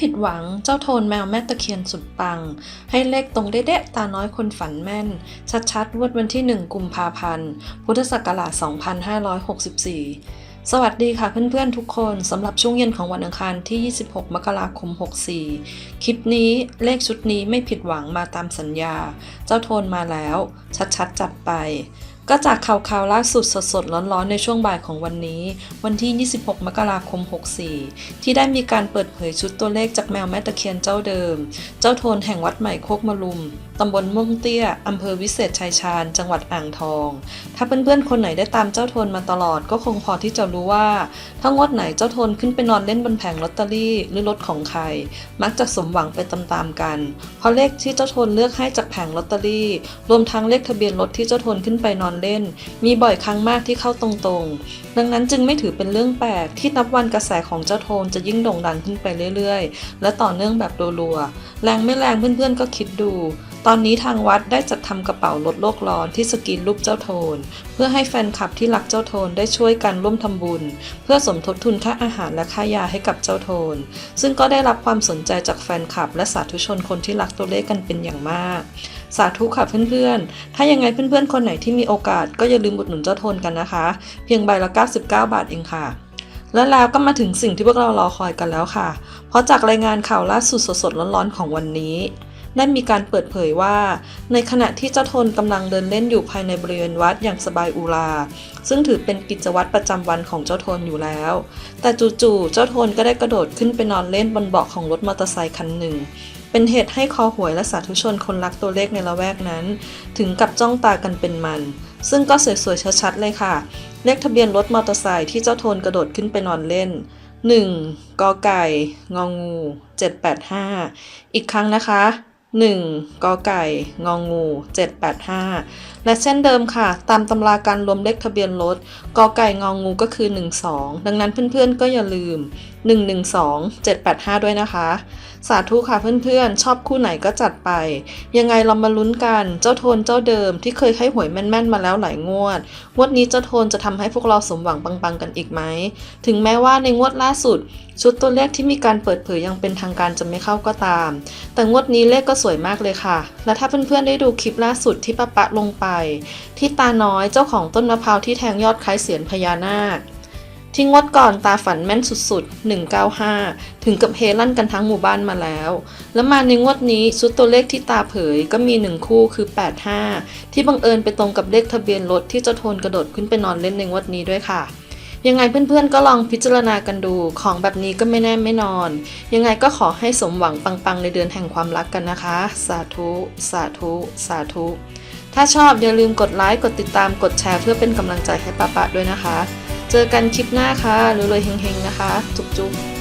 ผิดหวังเจ้าโทนแมวแม่ตะเคียนสุดปัง ให้เลขตรงเด๊ะตาน้อยคนฝันแม่น ชัดๆวดวันที่ 1 กุมภาพันธ์ พุทธศักราช 2564 สวัสดีค่ะเพื่อนๆทุกคนสำหรับช่วงเย็นของวันอังคารที่ 26 มกราคม 64 คลิปนี้เลขชุดนี้ไม่ผิดหวังมาตามสัญญา เจ้าโทนมาแล้ว ชัดๆจัดไป ก็จากข่าวข่าวล่าสุดสดๆ ร้อนๆ ในช่วงบ่ายของวันนี้ วันที่ 26 มกราคม 64 ที่ได้มีการเปิดเผยชุดตัวเลขจากแมวแม่ตะเคียนเจ้าเดิม เจ้าโทนแห่งวัดใหม่โคกมะลุม ตำบลม่วงเตี้ย อำเภอวิเศษชัยชาญ จังหวัดอ่างทอง ถ้าเพื่อนๆคนไหนได้ตามเจ้าโทนมาตลอดก็คงพอที่จะรู้ว่า ถ้างวดไหนเจ้าโทนขึ้นไปนอนเล่นบนแผงลอตเตอรี่หรือรถของใคร มักจะสมหวังไปตามๆกัน เพราะเลขที่เจ้าโทนเลือกให้จากแผงลอตเตอรี่ รวมทั้งเลขทะเบียนรถที่เจ้าโทนขึ้นไปนอนเล่น มีบ่อยครั้งมากที่เข้าตรงๆ ดังนั้นจึงไม่ถือเป็นเรื่องแปลกที่นับวันกระแสของเจ้าโทนจะยิ่งโด่งดังขึ้นไปเรื่อยๆ และต่อเนื่องแบบรัวๆแรงไม่แรงเพื่อนๆก็คิดดู ตอนนี้ทางวัดได้จัดทำกระเป๋าลดโลกร้อนที่สกรีนรูปเจ้าโทน เพื่อให้แฟนคลับที่รักเจ้าโทนได้ช่วยกันร่วมทำบุญ เพื่อสมทบทุนค่าอาหารและค่ายาให้กับเจ้าโทน ซึ่งก็ได้รับความสนใจจากแฟนคลับ และสาธุชนคนที่รักตัวเลขกันเป็นอย่างมาก สาธุค่ะเพื่อนๆ ถ้ายังไงเพื่อนๆ คนไหนที่มีโอกาสก็อย่าลืมอุดหนุนเจ้าโทนกันนะคะ เพียงใบละ 99 บาทเองค่ะและแล้วก็มาถึงสิ่งที่พวกเรารอคอยกันแล้วค่ะ เพราะจากรายงานข่าวล่าสุดสดๆร้อนๆของวันนี้ ได้มีการเปิดเผยว่า ในขณะที่เจ้าทนกำลังเดินเล่นอยู่ภายในบริเวณวัดอย่างสบายอุรา ซึ่งถือเป็นกิจวัตรประจำวันของเจ้าทนอยู่แล้ว แต่จู่ๆเจ้าทนก็ได้กระโดดขึ้นไปนอนเล่นบนเบาะของรถมอเตอร์ไซค์คันหนึ่ง เป็นเหตุให้คอหวยและสาธุชนคนรักตัวเลขในละแวกนั้น ถึงกับจ้องตากันเป็นมัน ซึ่งก็สวยๆชัดๆเลยค่ะ เลขทะเบียนรถมอเตอร์ไซค์ที่เจ้าโทนกระโดดขึ้นไปนอนเล่น 1. กอไก่ งองู 785 อีกครั้งนะคะ 1. กอไก่ งองู 785 และเช่นเดิมค่ะ ตามตำราการรวมเลขทะเบียนรถ กอไก่งองูก็คือ 12 ดังนั้นเพื่อนๆก็อย่าลืม 112 785 ด้วยนะคะ สาธุค่ะเพื่อนๆ ชอบคู่ไหนก็จัดไป ยังไงเรามาลุ้นกัน เจ้าโทนเจ้าเดิมที่เคยให้หวยแม่นๆ มาแล้วหลายงวด งวดนี้เจ้าโทนจะทำให้พวกเราสมหวังปังๆ กันอีกไหม ถึงแม้ว่าในงวดล่าสุด ชุดตัวเลขที่มีการเปิดเผยยังเป็นทางการจะไม่เข้าก็ตาม แต่งวดนี้เลขก็สวยมากเลยค่ะ และถ้าเพื่อนๆ ได้ดูคลิปล่าสุดที่ป้าปะลงไป ที่ตาน้อยเจ้าของต้นมะพร้าวที่แทงยอดคล้ายเสียนพญานาค ที่งวดก่อนตาฝันแม่นสุดๆ 195 ถึงกับเฮลั่นกันทั้งหมู่บ้านมาแล้ว แล้วมาในงวดนี้ชุดตัวเลขที่ตาเผยก็มี 1 คู่คือ 85 ที่บังเอิญไปตรงกับเลขทะเบียนรถที่เจ้าโทนกระโดดขึ้นไปนอนเล่นในงวดนี้ด้วยค่ะ ยังไงเพื่อนๆก็ลองพิจารณากันดู ของแบบนี้ก็ไม่แน่ไม่นอน ยังไงก็ขอให้สมหวังปังๆ ในเดือนแห่งความรักกันนะคะ สาธุ สาธุ สาธุ ถ้าชอบอย่าลืมกดไลค์ กดติดตาม กดแชร์เพื่อเป็นกำลังใจให้ป้าปะด้วยนะคะ เจอกันคลิปหน้าค่ะรวยๆเฮงๆนะคะ จุ๊บๆ